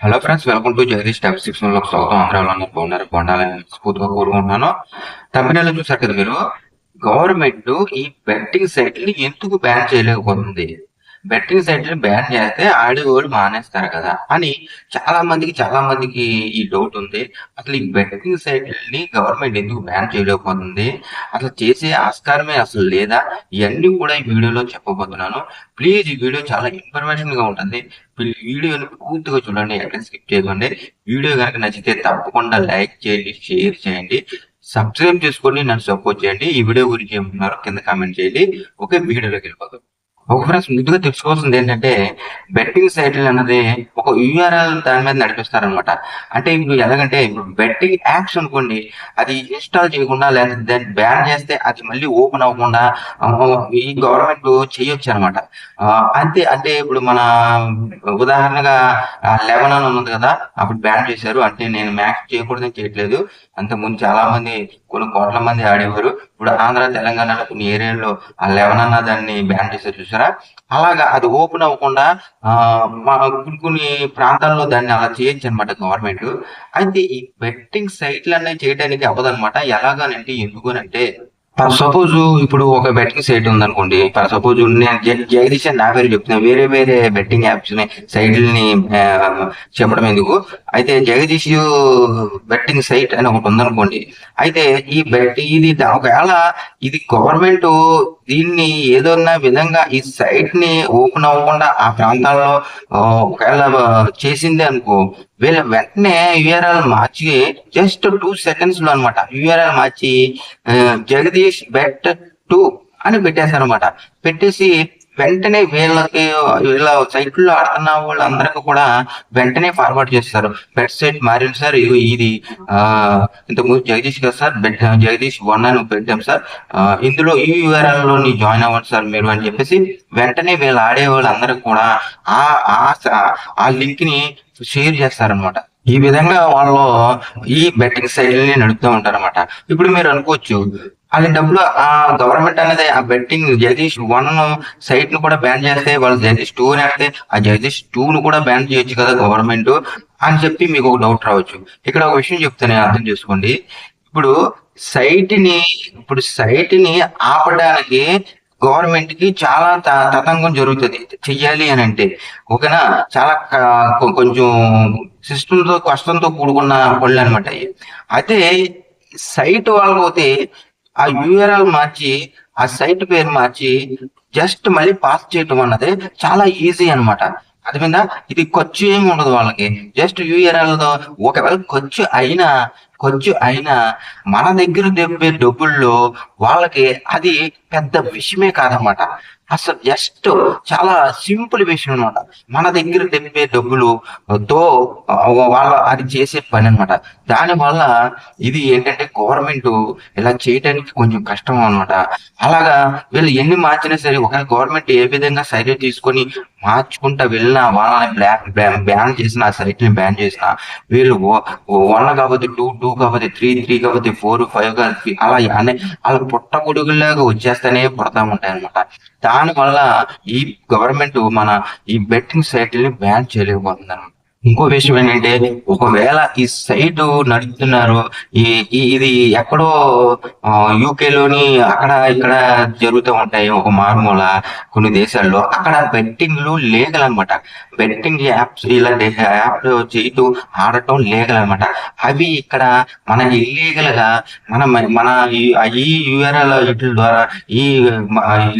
Hello friends welcome to Jagadish top సిక్స్లో స్వాగతం ఆంధ్రాలో అందరూ బాగున్నారు బాగుండాలని స్ఫూర్తిగా కోరుకుంటున్నాను తమిళనాడులో చూసారు కదా మీరు గవర్నమెంట్ ఈ బెట్టింగ్ సైట్ని ఎందుకు బ్యాన్ చేయలేకపోతుంది బెట్టింగ్ సైట్ని బ్యాన్ చేస్తే ఆడేవాళ్ళు మానేస్తారు కదా అని చాలా మందికి చాలా మందికి ఈ డౌట్ ఉంది అసలు ఈ బెట్టింగ్ సైట్ని గవర్నమెంట్ ఎందుకు బ్యాన్ చేయలేకపోతుంది అసలు చేసే ఆస్కారమే అసలు లేదా ఇవన్నీ కూడా ఈ వీడియోలో చెప్పబోతున్నాను ప్లీజ్ ఈ వీడియో చాలా ఇన్ఫర్మేషన్గా ఉంటుంది వీడియోని పూర్తిగా చూడండి ఎక్కడ స్కిప్ చేయకండి. వీడియో కనుక నచ్చితే తప్పకుండా లైక్ చేయండి షేర్ చేయండి. సబ్స్క్రైబ్ చేసుకొని నన్ను సపోర్ట్ చేయండి. ఈ వీడియో గురించి ఏమన్నారో కింద కామెంట్ చేయండి. ఒకే వీడియోలోకి వెళ్ళిపోతాం ఒక ఫ్రెండ్స్ ముందుగా తెలుసుకోవాల్సింది ఏంటంటే బెట్టింగ్ సైట్లు అన్నది ఒక యూఆర్ఎల్ దాని మీద నడిపిస్తారనమాట అంటే ఇప్పుడు ఎలాగంటే ఇప్పుడు బెట్టింగ్ యాప్స్ అనుకోండి అది ఇన్స్టాల్ చేయకుండా లేదంటే దాన్ని బ్యాన్ చేస్తే అది మళ్ళీ ఓపెన్ అవ్వకుండా ఈ గవర్నమెంట్ చేయొచ్చు అనమాట అంతే అంటే ఇప్పుడు మన ఉదాహరణగా లెవెన్ అని ఉన్నది కదా అప్పుడు బ్యాన్ చేశారు. అంటే నేను మ్యాక్స్ చేయకూడదని చేయట్లేదు. అంత ముందు చాలా మంది కొన్ని కోట్ల మంది ఆడేవారు. ఇప్పుడు ఆంధ్ర తెలంగాణలో కొన్ని ఏరియాల్లో ఆ లెవెన్ అన్న దాన్ని బ్యాన్ చేశారు చూసారు? అలాగా అది ఓపెన్ అవ్వకుండా ఆ, మా కొన్ని కొన్ని ప్రాంతాల్లో దాన్ని అలా చేయొచ్చు అనమాట గవర్నమెంట్. అయితే ఈ బెట్టింగ్ సైట్లు అనేవి చేయడానికి అవ్వదన్నమాట ఎలాగానంటే ఎందుకునంటే ఫర్ సపోజ్ ఇప్పుడు ఒక బెట్టింగ్ సైట్ ఉందనుకోండి ఫర్ సపోజ్ నేను జగదీష్ అని నా పేరు చెప్తున్నాను వేరే వేరే బెట్టింగ్ యాప్స్ని సైట్లని చెప్పడం ఎందుకు? అయితే జగదీష్ బెట్టింగ్ సైట్ అని ఒకటి ఉందనుకోండి. అయితే ఈ బెట్ ఇది ఒకవేళ ఇది గవర్నమెంట్ దీన్ని ఏదన్నా విధంగా ఈ సైట్ని ఓపెన్ అవ్వకుండా ఆ ప్రాంతాల్లో ఒకవేళ చేసింది అనుకో వీళ్ళ వెంటనే యూఆర్ఎల్ మార్చి జస్ట్ టూ సెకండ్స్లో అనమాట యూఆర్ఎల్ మార్చి జగదీష్ బెట్ టూ అని పెట్టేశారు అనమాట పెట్టేసి వెంటనే వీళ్ళకి వీళ్ళ సైట్లో ఆడుతున్న వాళ్ళందరికీ కూడా వెంటనే ఫార్వర్డ్ చేస్తారు. బెడ్ సైట్ మారింది సార్. ఇది ఇది. ఆ, ఇంతకుముందు జగదీష్ కదా సార్ బెడ్ జగదీష్ వన్ అని పెట్టాం సార్. ఇందులో ఈ వివరాల్లో నీ జాయిన్ అవ్వండి సార్ మీరు అని చెప్పేసి వెంటనే వీళ్ళు ఆడే వాళ్ళందరికీ కూడా ఆ ఆ ఆ లింక్ని షేర్ చేస్తారనమాట ఈ విధంగా వాళ్ళు ఈ బెట్టింగ్ శైలిని నడుపుతూ ఉంటారన్నమాట. ఇప్పుడు మీరు అనుకోవచ్చు అలాంటప్పుడు ఆ గవర్నమెంట్ అనేది ఆ బెట్టింగ్ జగదీష్ వన్ సైట్ను కూడా బ్యాన్ చేస్తే వాళ్ళు జగదీష్ టూ నేస్తే ఆ జగదీష్ టూ ను కూడా బ్యాన్ చేయొచ్చు కదా గవర్నమెంట్ అని చెప్పి మీకు ఒక డౌట్ రావచ్చు. ఇక్కడ ఒక విషయం చెప్తాను అర్థం చేసుకోండి. ఇప్పుడు సైట్ని ఇప్పుడు సైట్ని ఆపడానికి గవర్నమెంట్కి చాలా త- తతంగం జరుగుతుంది. చెయ్యాలి అని అంటే ఓకేనా? చాలా కొంచెం సిస్టంతో కష్టంతో కూడుకున్న పనులు అనమాట అయితే సైట్ వాళ్ళకి పోతే ఆ యూఆర్ఎల్ మార్చి ఆ సైట్ పేరు మార్చి జస్ట్ మళ్ళీ పాస్ చేయటం అన్నది చాలా ఈజీ అన్నమాట. అర్థమైందా? ఇది ఖర్చు ఏమి ఉండదు వాళ్ళకి. జస్ట్ యూఆర్ఎల్ ఒకవేళ ఖర్చు అయినా కొంచెం అయినా మన దగ్గర దెబ్బే డబ్బుల్లో వాళ్ళకి అది పెద్ద విషయమే కాదనమాట అసలు జస్ట్ చాలా సింపుల్ విషయం అనమాట మన దగ్గర తెప్పే డబ్బులు తో వాళ్ళ అది చేసే పని అనమాట దానివల్ల ఇది ఏంటంటే గవర్నమెంట్ ఇలా చేయడానికి కొంచెం కష్టం అనమాట అలాగా వీళ్ళు ఎన్ని మార్చినా సరే ఒక గవర్నమెంట్ ఏ విధంగా సైట్ తీసుకొని మార్చుకుంటా వెళ్ళినా వాళ్ళని బ్లాక్ బ్యాన్ చేసిన ఆ సైట్ని బ్యాన్ చేసిన వీళ్ళు వన్ కాకపోతే టూ టూ కాకపోతే త్రీ త్రీ కాకపోతే ఫోర్ ఫైవ్ కాకపోతే అలా అనే వాళ్ళ పుట్ట గొడుగులాగా వచ్చేస్తూనే పడతా ఉంటాయి అనమాట దానివల్ల ఈ గవర్నమెంట్ మన ఈ బెట్టింగ్ సైట్లని బ్యాన్ చేయలేకపోతుంది అనమాట ఇంకో విషయం ఏంటంటే ఒకవేళ ఈ సైట్ నడుపుతున్నారు ఈ ఇది ఎక్కడో యూకే లోని అక్కడ ఇక్కడ జరుగుతూ ఉంటాయి ఒక మారుమూల కొన్ని దేశాల్లో అక్కడ బెట్టింగ్లు లీగల్ అనమాట బెట్టింగ్ యాప్స్ ఇలాంటి యాప్ చేయటం ఆడటం లీగల్ అనమాట అవి ఇక్కడ మన ఇల్లీగల్గా మన మన ఈ- ఈ యూఆర్ఎల్ వీటి ద్వారా ఈ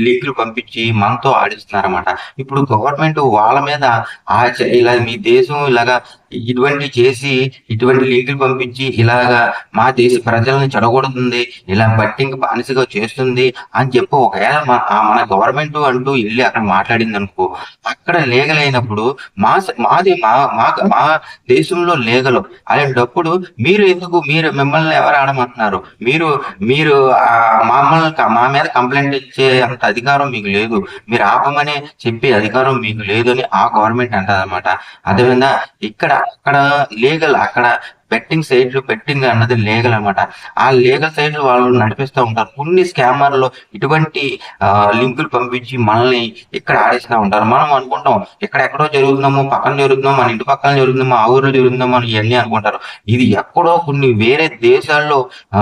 లింకులు పంపించి మనతో ఆడిస్తున్నారు అనమాట ఇప్పుడు గవర్నమెంట్ వాళ్ళ మీద ఆ చ- ఇలా మీ దేశం ఇలాగా ఇటువంటి చేసి ఇటువంటి లీగులు పంపించి ఇలాగా మా దేశ ప్రజలను చెడగొడుతుంది ఇలా బట్టింగ్ బానిసగా చేస్తుంది అని చెప్పి ఒకవేళ మన మన గవర్నమెంట్ అంటూ వెళ్ళి అక్కడ మాట్లాడింది అనుకో అక్కడ లీగల్ అయినప్పుడు మా మాది మా మా మా దేశంలో లీగలు. అలాంటప్పుడు మీరు ఎందుకు మీరు మిమ్మల్ని ఎవరు ఆడమంటున్నారు? మీరు మీరు ఆ మమ్మల్ని మా మీద కంప్లైంట్ ఇచ్చే అంత అధికారం మీకు లేదు. మీరు ఆపమని చెప్పే అధికారం మీకు లేదు అని ఆ గవర్నమెంట్ అంటారన్నమాట అదేవిధంగా ఇక్కడ అక్కడ లీగల్ అక్కడ బెట్టింగ్ సైట్లు బెట్టింగ్ అన్నది లీగల్ అన్నమాట. ఆ లీగల్ సైట్లు వాళ్ళు నడిపిస్తూ ఉంటారు. కొన్ని స్కామర్లు ఇటువంటి ఆ, లింకులు పంపించి మనల్ని ఇక్కడ ఆడిస్తూ ఉంటారు. మనం అనుకుంటాం ఇక్కడ ఎక్కడో జరుగుతుందామో పక్కన జరుగుతుందో మన ఇంటి పక్కన జరుగుతుందో ఆ ఊర్లో జరుగుతుందో మనం ఇవన్నీ అనుకుంటారు. ఇది ఎక్కడో కొన్ని వేరే దేశాల్లో ఆ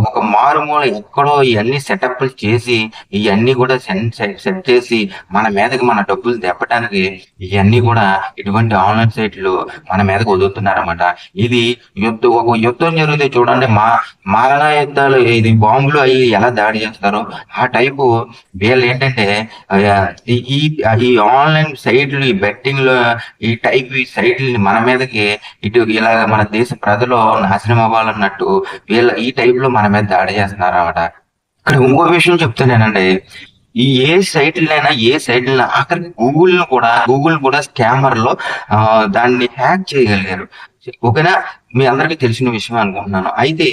ఒక మారుమూల ఎక్కడో ఇవన్నీ సెటప్లు చేసి ఇవన్నీ కూడా సెట్ సెట్ చేసి మన మీదకి మన డబ్బులు తెప్పటానికి ఇవన్నీ కూడా ఇటువంటి ఆన్లైన్ సైట్లు మన మీదకి వదులుతున్నారన్నమాట ఇది యుద్ధ ఒక యుద్ధం జరిగితే చూడండి మా మారణ యుద్ధాలు ఇది బాంబులు అవి ఎలా దాడి చేస్తారో ఆ టైపు వీళ్ళు ఏంటంటే ఈ- ఈ ఆన్లైన్ సైట్లు ఈ బెట్టింగ్లో ఈ టైప్ ఈ సైట్లని మన మీదకి ఇటు ఇలా మన దేశ ప్రజలు నాశనం అవ్వాలన్నట్టు వీళ్ళ ఈ టైప్లో మన మీద దాడి చేస్తున్నారు అనమాట ఇక్కడ ఇంకో విషయం చెప్తానేనండి ఈ ఏ సైట్లైనా ఏ సైట్లైనా అక్కడ గూగుల్ కూడా గూగుల్ కూడా స్కామర్లో దాన్ని హ్యాక్ చేయగలిగారు. ఓకేనా మీ అందరికీ తెలిసిన విషయం అనుకుంటున్నాను. అయితే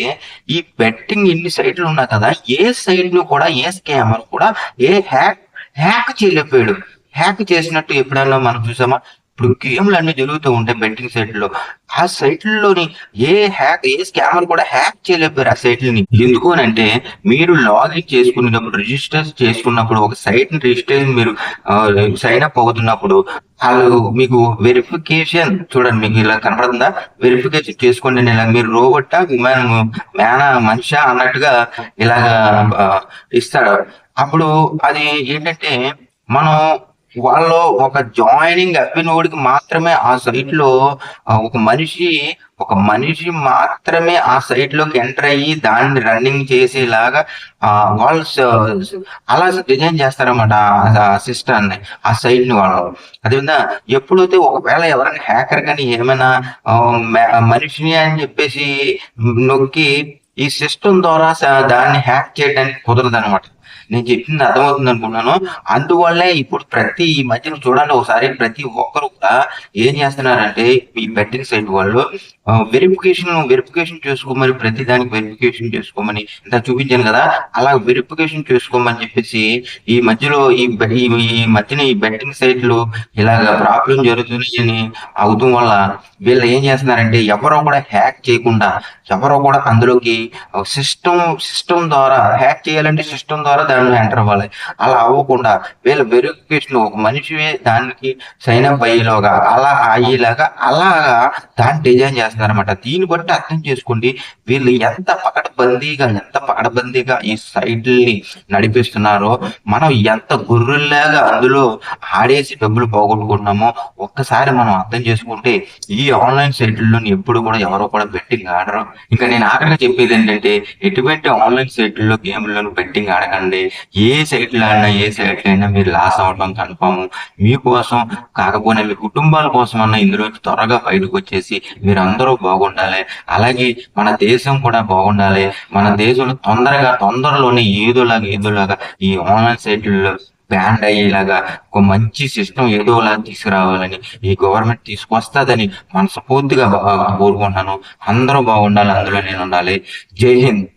ఈ బెట్టింగ్ ఇన్ని సైట్లు ఉన్నాయి కదా ఏ సైట్ను కూడా ఏ స్కామర్ కూడా ఏ హ్యాక్ హ్యాక్ చేయలేకపోయాడు. హ్యాక్ చేసినట్టు ఎప్పుడైనా మనం చూసామా? ఇప్పుడు గేమ్లు అన్ని జరుగుతూ ఉంటాయి బెట్టింగ్ సైట్లో ఆ సైట్లలోని ఏ హ్యాక్ ఏ స్కామర్ కూడా హ్యాక్ చేయలేకపోయారు ఆ సైట్లని ఎందుకు అని అంటే మీరు లాగిన్ చేసుకునేటప్పుడు రిజిస్టర్ చేసుకున్నప్పుడు ఒక సైట్ని రిజిస్టర్ మీరు సైన్ అప్ అవుతున్నప్పుడు వాళ్ళు మీకు వెరిఫికేషన్ చూడండి మీకు ఇలా కనపడుతుందా? వెరిఫికేషన్ చేసుకోండి ఇలా మీరు రోబోట్ విమానం మేన మనిషి అన్నట్టుగా ఇలాగా ఇస్తాడు. అప్పుడు అది ఏంటంటే మనం వాళ్ళు ఒక జాయినింగ్ అప్పినోడికి మాత్రమే ఆ సైట్లో ఒక మనిషి ఒక మనిషి మాత్రమే ఆ సైట్లోకి ఎంటర్ అయ్యి దాన్ని రన్నింగ్ చేసేలాగా ఆ, వాళ్ళు అలా డిజైన్ చేస్తారన్నమాట ఆ సిస్టమ్ని ఆ సైట్ని వాళ్ళు. అదేవిధంగా ఎప్పుడైతే ఒకవేళ ఎవరైనా హ్యాకర్ కానీ ఏమైనా మనిషిని అని చెప్పేసి నొక్కి ఈ సిస్టమ్ ద్వారా దాన్ని హ్యాక్ చేయడానికి కుదరదు అనమాట నేను చెప్పింది అర్థమవుతుంది అనుకున్నాను అందువల్లే ఇప్పుడు ప్రతి ఈ మధ్యన చూడండి ఒకసారి ప్రతి ఒక్కరు కూడా ఏం చేస్తున్నారంటే ఈ బెట్టింగ్ సైట్ వాళ్ళు వెరిఫికేషన్ వెరిఫికేషన్ చేసుకోమని ప్రతి దానికి వెరిఫికేషన్ చేసుకోమని ఇంత చూపించాను కదా. అలా వెరిఫికేషన్ చేసుకోమని చెప్పేసి ఈ మధ్యలో ఈ ఈ ఈ మధ్యన ఈ బెట్టింగ్ సైట్లు ఇలాగ ప్రాబ్లం జరుగుతున్నాయని అవుతాం వల్ల వీళ్ళు ఏం చేస్తున్నారంటే ఎవరో కూడా హ్యాక్ చేయకుండా ఎవరో కూడా అందులోకి సిస్టమ్ సిస్టమ్ ద్వారా హ్యాక్ చేయాలంటే సిస్టమ్ ద్వారా దానిలో ఎంటర్ అవ్వాలి. అలా అవ్వకుండా వీళ్ళ వెరిఫికేషన్ ఒక మనిషి దానికి సైన్ అప్ అయ్యేలాగా అలా అయ్యేలాగా అలాగా దాన్ని డిజైన్ చేస్తున్నారన్నమాట దీన్ని బట్టి అర్థం చేసుకోండి వీళ్ళు ఎంత పకడబందీగా ఎంత పకడబందీగా ఈ సైట్లని నడిపిస్తున్నారో మనం ఎంత గుర్రుల్లాగా అందులో ఆడేసి డబ్బులు పోగొట్టుకుంటున్నామో ఒక్కసారి మనం అర్థం చేసుకుంటే ఈ ఆన్లైన్ సైట్లలో ఎప్పుడు కూడా ఎవరో కూడా బెట్టింగ్ ఆడరు. ఇంకా నేను ఆఖరిగా చెప్పేది ఏంటంటే ఎటువంటి ఆన్లైన్ సైట్లలో గేమ్లను బెట్టింగ్ ఆడకండి. ఏ సైట్లు ఆడినా ఏ సైట్లు అయినా మీరు లాస్ అవడం కన్ఫామ్. మీకోసం కాకపోయినా మీ కుటుంబాల కోసం అన్న ఇందులో త్వరగా బయటకు వచ్చేసి అందరూ బాగుండాలి. అలాగే మన దేశం కూడా బాగుండాలి. మన దేశంలో తొందరగా తొందరలోనే ఏదోలాగా ఏదోలాగా ఈ ఆన్లైన్ సైట్లలో బ్యాండ్ అయ్యేలాగా ఒక మంచి సిస్టమ్ ఏదోలా తీసుకురావాలని ఈ గవర్నమెంట్ తీసుకొస్తుందని మనస్ఫూర్తిగా బా- కోరుకుంటున్నాను. అందరూ బాగుండాలి అందులో నేను ఉండాలి. జై హింద్.